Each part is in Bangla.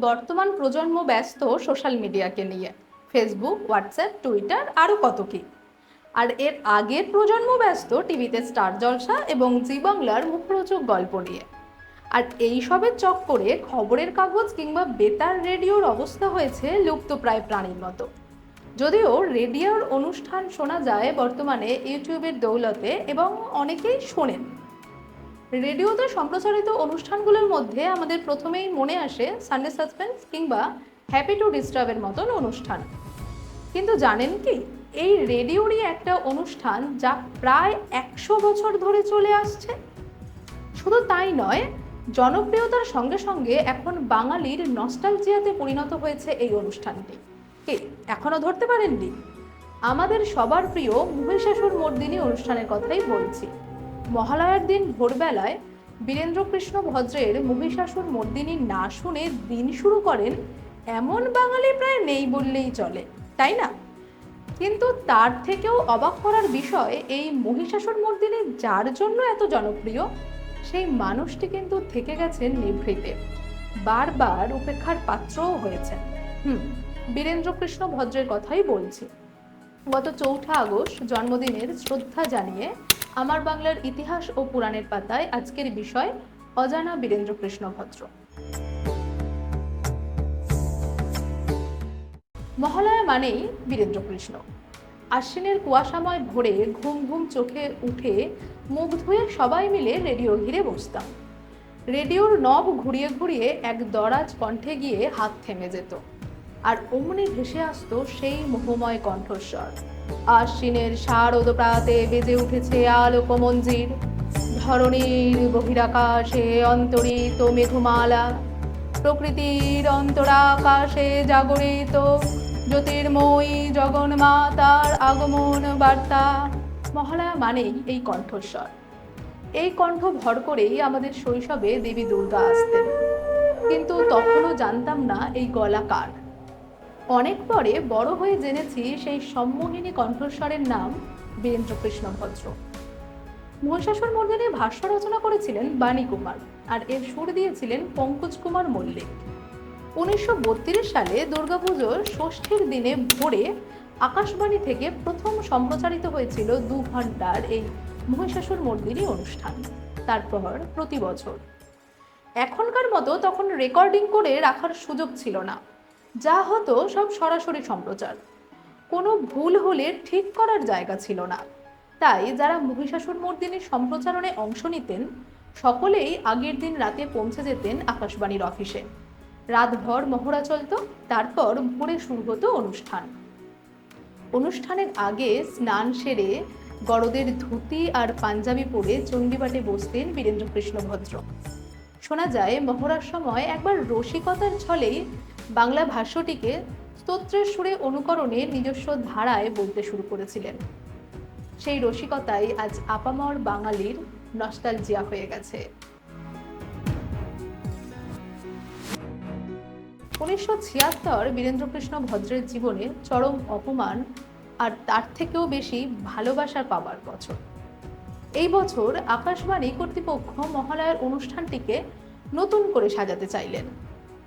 বর্তমান প্রজন্ম ব্যস্ত সোশ্যাল মিডিয়াকে নিয়ে। ফেসবুক, হোয়াটসঅ্যাপ, টুইটার আরও কত কি? আর এর আগের প্রজন্ম ব্যস্ত টিভিতে স্টার জলসা এবং জি বাংলার মুখরোচক গল্প নিয়ে। আর এই সবের চক্করে খবরের কাগজ কিংবা বেতার রেডিওর অবস্থা হয়েছে লুপ্তপ্রায় প্রাণীর মতো। যদিও রেডিওর অনুষ্ঠান শোনা যায় বর্তমানে ইউটিউবের দৌলতে এবং অনেকেই শোনেন। রেডিওতে সম্প্রচারিত অনুষ্ঠানগুলোর মধ্যে আমাদের প্রথমেই মনে আসে সানডে সাসপেন্স কিংবা হ্যাপি টু ডিস্টার্বের মতন অনুষ্ঠান। কিন্তু জানেন কি? এই রেডিওরই একটা অনুষ্ঠান যা প্রায় একশো বছর ধরে চলে আসছে। শুধু তাই নয়, জনপ্রিয়তার সঙ্গে সঙ্গে এখন বাঙালির নস্টালজিয়াতে পরিণত হয়েছে এই অনুষ্ঠানটি। কে, এখনও ধরতে পারেননি? আমাদের সবার প্রিয় মহিষাসুর মর্দিনী অনুষ্ঠানের কথাই বলছি। মহালয়ার দিন ভোরবেলায় বীরেন্দ্র কৃষ্ণ ভদ্রের মহিষাসুর মর্দিনী না শুনে দিন শুরু করেন, এমন বাঙালি প্রায় নেই বললেই চলে তাই না? কিন্তু তার থেকেও অবাক করার বিষয়, এই মহিষাসুর মর্দিনী যার জন্য এত জনপ্রিয়? সেই মানুষটি কিন্তু থেকে গেছেন নিভৃতে। বারবার উপেক্ষার পাত্রও হয়েছেন। হুম বীরেন্দ্র কৃষ্ণ ভদ্রের কথাই বলছি। গত চৌঠা আগস্ট জন্মদিনের শ্রদ্ধা জানিয়ে আমার বাংলার ইতিহাস ও পুরাণের পাতায় আজকের বিষয়, অজানা বীরেন্দ্র কৃষ্ণ ভদ্র। মহালয়া মানেই বীরেন্দ্র কৃষ্ণ আশ্বিনের কুয়াশাময় ভোরে ঘুম ঘুম চোখে উঠে মুখ ধুয়ে সবাই মিলে রেডিও ঘিরে বসতাম। রেডিওর নব ঘুরিয়ে ঘুরিয়ে এক দরাজ কণ্ঠে গিয়ে হাত থেমে যেত। আর অমনি ভেসে আসতো সেই মোহময় কণ্ঠস্বর। আশ্বিনের শারদ প্রাতে বেজে উঠেছে আলোক মঞ্জির ধরণীর বহিরাকাশে অন্তরিত মেঘমালা। প্রকৃতির অন্তরাকাশে জাগরিত জ্যোতির্ময়ী জগন্মাতার আগমন বার্তা। মহালয়া মানেই এই কণ্ঠস্বর। এই কণ্ঠ ভর করেই আমাদের শৈশবে দেবী দুর্গা আসতেন। কিন্তু তখনও জানতাম না এই গলা কার অনেক পরে বড় হয়ে জেনেছি সেই সম্মোহিনী কণ্ঠস্বরের নাম বীরেন্দ্র কৃষ্ণ ভদ্র। মহিষাসুর মর্দিনী ভাষ্য রচনা করেছিলেন বাণী কুমার আর এর সুর দিয়েছিলেন পঙ্কজ কুমার মল্লিক। উনিশশো বত্রিশ সালে দুর্গাপুজোর ষষ্ঠীর দিনে ভোরে আকাশবাণী থেকে প্রথম সম্প্রচারিত হয়েছিল দু ঘণ্টার এই মহিষাসুর মর্দিনী অনুষ্ঠান। তারপর প্রতি বছর। এখনকার মতো তখন রেকর্ডিং করে রাখার সুযোগ ছিল না। যা হতো সব সরাসরি সম্প্রচার। কোনো ভুল হলে ঠিক করার জায়গা ছিল না। তাই যারা মহিষাসুর মর্দিনীর সম্প্রচারণে অংশ নিতেন, সকলেই আগের দিন রাতে পৌঁছে যেতেন আকাশবাণীর অফিসে। রাতভর মহড়া চলত, তারপর ভোরে শুরু হতো অনুষ্ঠান। অনুষ্ঠানের আগে স্নান সেরে গরদের ধুতি আর পাঞ্জাবি পরে চণ্ডীবাটে বসতেন বীরেন্দ্র কৃষ্ণ ভদ্র। শোনা যায়, মহড়ার সময় একবার রসিকতার ছলেই বাংলা ভাষ্যটিকে স্তোত্রের সুরে অনুকরণে নিজস্ব ধারায় বলতে শুরু করেছিলেন। সেই রসিকতাই আজ আপামর বাঙালির নস্টালজিয়া হয়ে গেছে। উনিশশো ছিয়াত্তর বীরেন্দ্রকৃষ্ণ ভদ্রের জীবনে চরম অপমান আর তার থেকেও বেশি ভালোবাসার পাবার বছর। এই বছর আকাশবাণী কর্তৃপক্ষ মহালয়ার অনুষ্ঠানটিকে নতুন করে সাজাতে চাইলেন।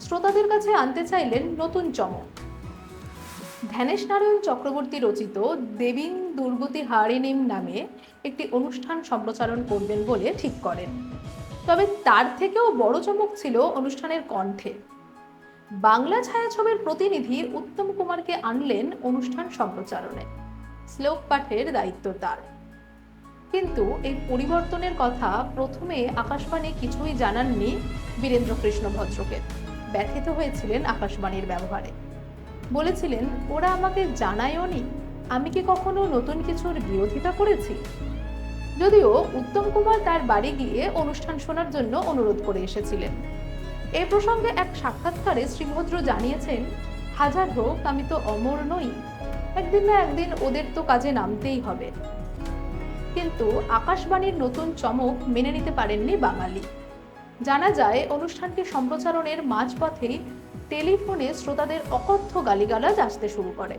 শ্রোতাদের কাছে আনতে চাইলেন নতুন চমক। ধ্যানেশ নারায়ণ চক্রবর্তী রচিত দেবীন দুর্গতি হারিণীম নামে একটি অনুষ্ঠান সম্প্রচারণ করবেন বলে ঠিক করেন। তবে তার থেকেও বড় চমক ছিল অনুষ্ঠানের কণ্ঠে। বাংলা ছায়াছবির প্রতিনিধি উত্তম কুমারকে আনলেন অনুষ্ঠান সম্প্রচারণে। শ্লোক পাঠের দায়িত্ব তার। কিন্তু এই পরিবর্তনের কথা প্রথমে আকাশবাণী কিছুই জানাননি বীরেন্দ্র কৃষ্ণ ভদ্রকে। ব্যথিত হয়েছিলেন আকাশবাণীর ব্যবহারে। বলেছিলেন, ওরা আমাকে জানায়ও নি, আমি কি কখনো নতুন কিছুর বিরোধিতা করেছি? যদিও উত্তম কুমার তার বাড়ি গিয়ে অনুষ্ঠান শোনার জন্য অনুরোধ করে এসেছিলেন। এ প্রসঙ্গে এক সাক্ষাৎকারে শ্রীভদ্র জানিয়েছেন, হাজার হোক, আমি তো অমর নই, একদিন না একদিন ওদের তো কাজে নামতেই হবে। কিন্তু আকাশবাণীর নতুন চমক মেনে নিতে পারেননি বাঙালি। জানা যায়, অনুষ্ঠানটি সম্প্রচারণের মাঝপথেই টেলিফোনে শ্রোতাদের অকথ্য গালিগালাজ আসতে শুরু করে।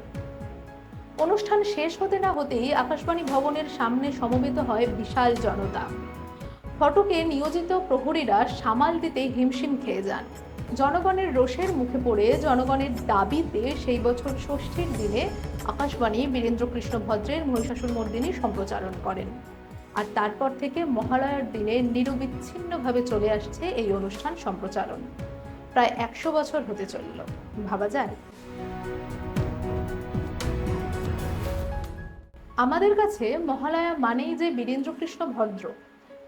অনুষ্ঠান শেষ হতে না হতেই আকাশবাণী ভবনের সামনে সমবেত হয় বিশাল জনতা। ফটকে নিয়োজিত প্রহরীরা সামাল দিতে হিমশিম খেয়ে যান। জনগণের রোষের মুখে পড়ে জনগণের দাবিতে সেই বছর ষষ্ঠীর দিনে আকাশবাণী বীরেন্দ্রকৃষ্ণ ভদ্রের মহিষাসুর মর্দিনী সম্প্রচারণ করেন। আর তারপর থেকে মহালয়ার দিনে নিরবিচ্ছিন্নভাবে চলে আসছে এই অনুষ্ঠান সম্প্রচারণ। প্রায় একশো বছর হতে চলল। ভাবা যায়? আমাদের কাছে মহালয়া মানেই যে বীরেন্দ্রকৃষ্ণ ভদ্র,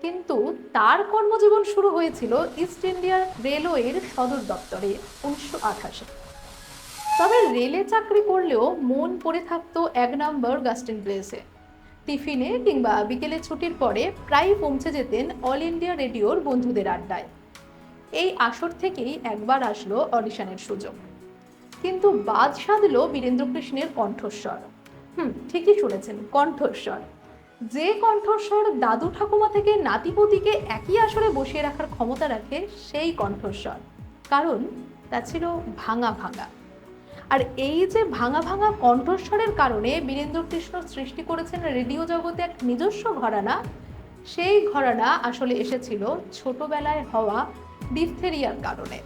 কিন্তু তার কর্মজীবন শুরু হয়েছিল ইস্ট ইন্ডিয়া রেলওয়ের সদর দপ্তরে উনিশশো আঠাশে। তবে রেলে চাকরি করলেও মন পড়ে থাকতো এক নম্বর গাস্টিন প্লেসে। টিফিনে কিংবা বিকেলে ছুটির পরে প্রায়ই পৌঁছে যেতেন অল ইন্ডিয়া রেডিওর বন্ধুদের আড্ডায়। এই আসর থেকেই একবার আসলো অডিশনের সুযোগ। কিন্তু বাদ সাধল বীরেন্দ্রকৃষ্ণের কণ্ঠস্বর। হুম, ঠিকই শুনেছেন, কণ্ঠস্বর। যে কণ্ঠস্বর দাদু ঠাকুমা থেকে নাতিপতিকে একই আসরে বসিয়ে রাখার ক্ষমতা রাখে সেই কণ্ঠস্বর। কারণ তা ছিল ভাঙা ভাঙা। আর এই যে ভাঙা ভাঙা কণ্ঠস্বরের কারণে বীরেন্দ্র কৃষ্ণ সৃষ্টি করেছেন রেডিও জগতে এক নিজস্ব ঘরানা, সেই ঘরানা আসলে এসেছিল ছোটবেলায় হওয়া ডিপথেরিয়ার কারণে।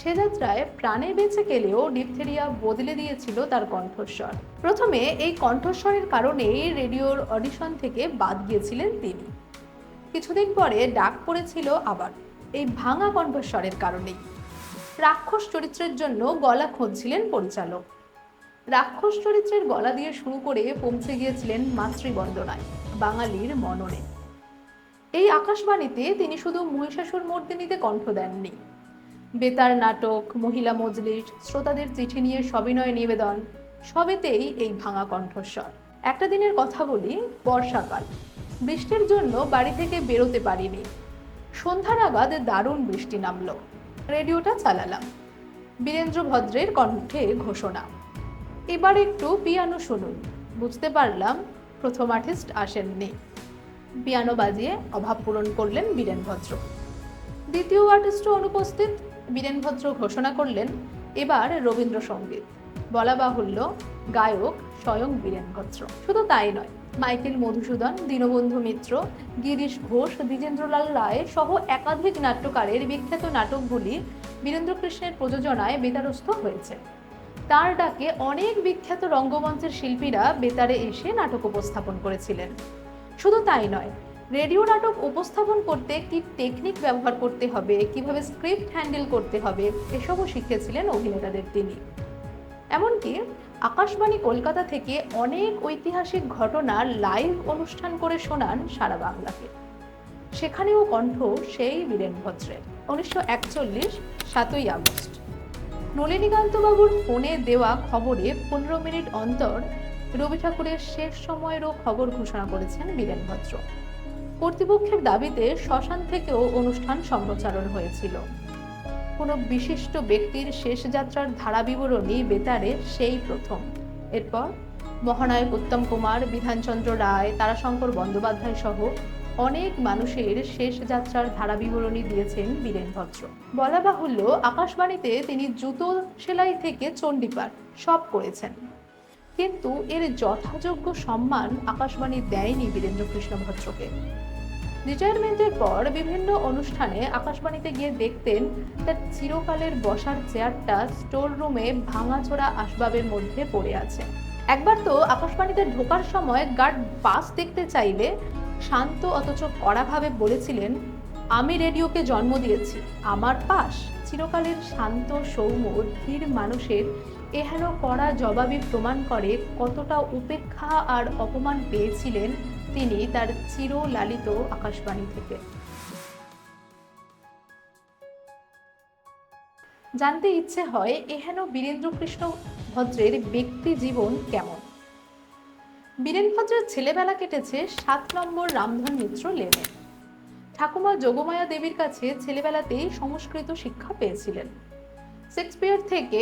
সে যাত্রায় প্রাণে বেঁচে গেলেও ডিপথেরিয়া বদলে দিয়েছিল তার কণ্ঠস্বর। প্রথমে এই কণ্ঠস্বরের কারণেই রেডিওর অডিশন থেকে বাদ গিয়েছিলেন তিনি। কিছুদিন পরে ডাক পড়েছিল আবার, এই ভাঙা কণ্ঠস্বরের কারণেই। রাক্ষস চরিত্রের জন্য গলা খুঁজছিলেন পরিচালক। রাক্ষস চরিত্রের গলা দিয়ে শুরু করে পৌঁছে গিয়েছিলেন মাতৃবন্দনায়, বাঙালির মননে। এই আকাশবাণীতে তিনি শুধু মহিষাসুর মর্দিনীতে কণ্ঠ দেননি। বেতার নাটক, মহিলা মজলিস, শ্রোতাদের চিঠি নিয়ে সবিনয় নিবেদন, সবেতেই এই ভাঙা কণ্ঠস্বর। একটা দিনের কথা বলি, বর্ষাকাল। বৃষ্টির জন্য বাড়ি থেকে বেরোতে পারিনি। সন্ধ্যা নাগাদ দারুণ বৃষ্টি নামলো। রেডিওটা চালালাম। বীরেন্দ্র ভদ্রের কণ্ঠে ঘোষণা। এবার একটু পিয়ানো শুনুন। বুঝতে পারলাম প্রথম আর্টিস্ট আসেননি। পিয়ানো বাজিয়ে অভাব পূরণ করলেন বীরেন ভদ্র। দ্বিতীয় আর্টিস্টও অনুপস্থিত, বীরেন ভদ্র ঘোষণা করলেন, এবার রবীন্দ্রসঙ্গীত। বলা বাহুল্য, গায়ক স্বয়ং বীরেন ভদ্র। শুধু তাই নয় মাইকেল মধুসূদন, দীনবন্ধু মিত্র, গিরিশ ঘোষ, দ্বিজেন্দ্রলাল রায় সহ একাধিক নাট্যকারের বিখ্যাত নাটকগুলি বীরেন্দ্রকৃষ্ণের প্রযোজনায় বেতারস্থ হয়েছে। তার ডাকে অনেক বিখ্যাত রঙ্গমঞ্চের শিল্পীরা বেতারে এসে নাটক উপস্থাপন করেছিলেন। শুধু তাই নয়, রেডিও নাটক উপস্থাপন করতে কি টেকনিক ব্যবহার করতে হবে, কীভাবে স্ক্রিপ্ট হ্যান্ডেল করতে হবে, এসবও শিখেছিলেন অভিনেতাদের তিনি। এমনকি আকাশবাণী কলকাতা থেকে অনেক ঐতিহাসিক ঘটনার লাইভ অনুষ্ঠান করে শোনান সারা বাংলাকে। সেখানেও কণ্ঠ সেই বীরেন ভদ্রের, উনিশশো একচল্লিশ সাতই আগস্ট। নলিনীকান্তবাবুর ফোনে দেওয়া খবরে পনেরো মিনিট অন্তর রবি ঠাকুরের শেষ সময়েরও খবর ঘোষণা করেছেন বীরেন ভদ্র। কর্তৃপক্ষের দাবিতে শ্মশান থেকেও অনুষ্ঠান সম্প্রচারণ হয়েছিল। কোনো বিশিষ্ট ব্যক্তির শেষ যাত্রার ধারা বিবরণী বেতারে সেই প্রথম। এরপর মহানায়ক উত্তম কুমার, বিধানচন্দ্র রায়, তারাশঙ্কর বন্দ্যোপাধ্যায় সহ অনেক মানুষের শেষ যাত্রার ধারা বিবরণী দিয়েছেন বীরেন ভদ্র। বলা বাহুল্য, আকাশবাণীতে তিনি জুতো সেলাই থেকে চণ্ডীপাঠ সব করেছেন। কিন্তু এর যথাযোগ্য সম্মান আকাশবাণী দেয়নি বীরেন্দ্র কৃষ্ণ ভদ্রকে। রিটায়ারমেন্টের পর বিভিন্ন অনুষ্ঠানে আকাশবাণীতে গিয়ে দেখতেন তার চিরকালের বসার চেয়ারটা স্টোর রুমে ভাঙাচোরা আসবাবের মধ্যে পড়ে আছে। একবার তো আকাশবাণীতে ঢোকার সময় গার্ড পাস দেখতে চাইলে শান্ত অথচ কড়াভাবে বলেছিলেন, আমি রেডিওকে জন্ম দিয়েছি, আমার পাশ। চিরকালের শান্ত সৌম্য ধীর মানুষের এহেন কড়া জবাবই প্রমাণ করে কতটা উপেক্ষা আর অপমান পেয়েছিলেন তিনি তার চির লালিত আকাশবাণী থেকে। জানতে ইচ্ছে হয় এহেন বীরেন্দ্র কৃষ্ণ ভদ্রের ব্যক্তি জীবন কেমন? বীরেন ভদ্রের ছেলেবেলা কেটেছে সাত নম্বর রামধন মিত্র লেনে। ঠাকুমা যোগমায়া দেবীর কাছে ছেলেবেলাতেই সংস্কৃত শিক্ষা পেয়েছিলেন। শেক্সপিয়ার থেকে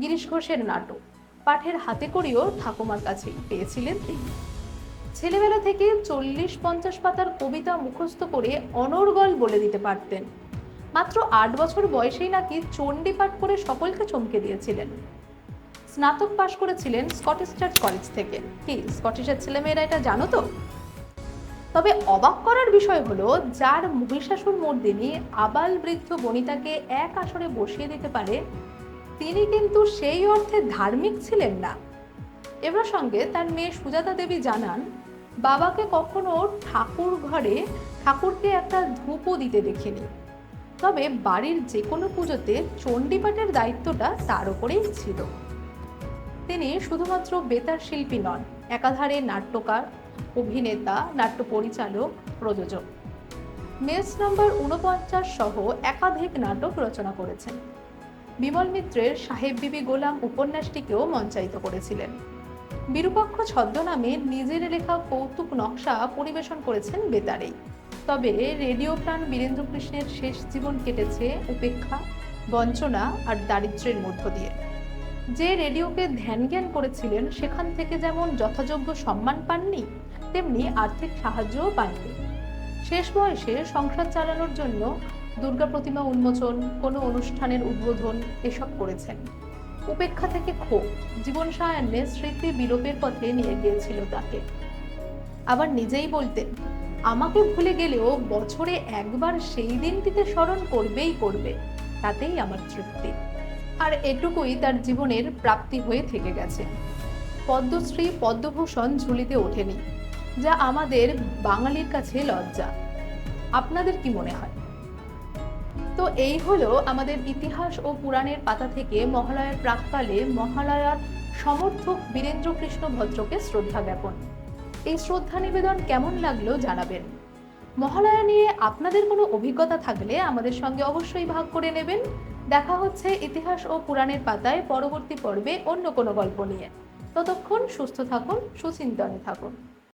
গিরিশ ঘোষের নাটক, পাঠের হাতে করেও ঠাকুমার কাছেই পেয়েছিলেন তিনি। ছেলেবেলা থেকে চল্লিশ পঞ্চাশ পাতার কবিতা মুখস্থ করে অনর্গল বলে দিতে পারতেন। মাত্র আট বছর বয়সেই নাকি চণ্ডী পাঠ করে সকলকে চমকে দিয়েছিলেন। স্নাতক পাশ করেছিলেন স্কটিশ চার্চ কলেজ থেকে। কি, স্কটিশের ছেলেমেয়েরা এটা জানো তো? তবে অবাক করার বিষয় হলো, যার মহিষাসুর মর্দিনী আবাল বৃদ্ধ বনিতাকে এক আসরে বসিয়ে দিতে পারে, তিনি কিন্তু সেই অর্থে ধার্মিক ছিলেন না। এ প্রসঙ্গে তার মেয়ে সুজাতা দেবী জানান বাবাকে কখনো ঠাকুর ঘরে ঠাকুরকে একটা ধূপও দিতে দেখিনি। তবে বাড়ির যে কোনো পুজোতে চণ্ডীপাঠের দায়িত্বটা তার উপরেই ছিল। তিনি শুধুমাত্র বেতার শিল্পী নন, একাধারে নাট্যকার, অভিনেতা, নাট্য পরিচালক, প্রযোজক। মেস নম্বর উনপঞ্চাশ সহ একাধিক নাটক রচনা করেছেন। বিমল মিত্রের সাহেব বিবি গোলাম উপন্যাসটিকেও মঞ্চায়িত করেছিলেন। বিরূপাক্ষ ছদ্মনামে নিজের লেখা কৌতুক নকশা পরিবেশন করেছেন বেতারেই তবে রেডিও প্রাণ বীরেন্দ্র কৃষ্ণের শেষ জীবন কেটেছে উপেক্ষা, বঞ্চনা আর দারিদ্র্যের মধ্য দিয়ে। যে রেডিওকে ধ্যান জ্ঞান করেছিলেন, সেখান থেকে যেমন যথাযোগ্য সম্মান পাননি, তেমনি আর্থিক সাহায্যও পাননি। শেষ বয়সে সংসার চালানোর জন্য দুর্গা প্রতিমা উন্মোচন, কোনো অনুষ্ঠানের উদ্বোধন এসব করেছেন। উপেক্ষা থেকে ক্ষোভ। জীবন সায়ান্নে স্মৃতি বিলোপের পথে নিয়ে গিয়েছিল তাকে। আবার নিজেই বলতেন আমাকে ভুলে গেলেও বছরে একবার সেই দিনটিতে স্মরণ করবেই করবে। তাতেই আমার তৃপ্তি। আর এটুকুই তার জীবনের প্রাপ্তি হয়ে থেকে গেছে। পদ্মশ্রী পদ্মভূষণ ঝুলিতে ওঠেনি, যা আমাদের বাঙালির কাছে লজ্জা। আপনাদের কি মনে হয়? তো এই হলো আমাদের ইতিহাস ও পুরাণের পাতা থেকে মহালয়ার প্রাককালে মহালয়ার সমর্থক বীরেন্দ্র কৃষ্ণ ভদ্রকে শ্রদ্ধা জ্ঞাপন। এই শ্রদ্ধা নিবেদন কেমন লাগল জানাবেন। মহালয়া নিয়ে আপনাদের কোনো অভিজ্ঞতা থাকলে আমাদের সঙ্গে অবশ্যই ভাগ করে নেবেন। দেখা হচ্ছে ইতিহাস ও পুরাণের পাতায় পরবর্তী পর্বে অন্য কোনো গল্প নিয়ে। ততক্ষণ সুস্থ থাকুন, সুচিন্তনে থাকুন।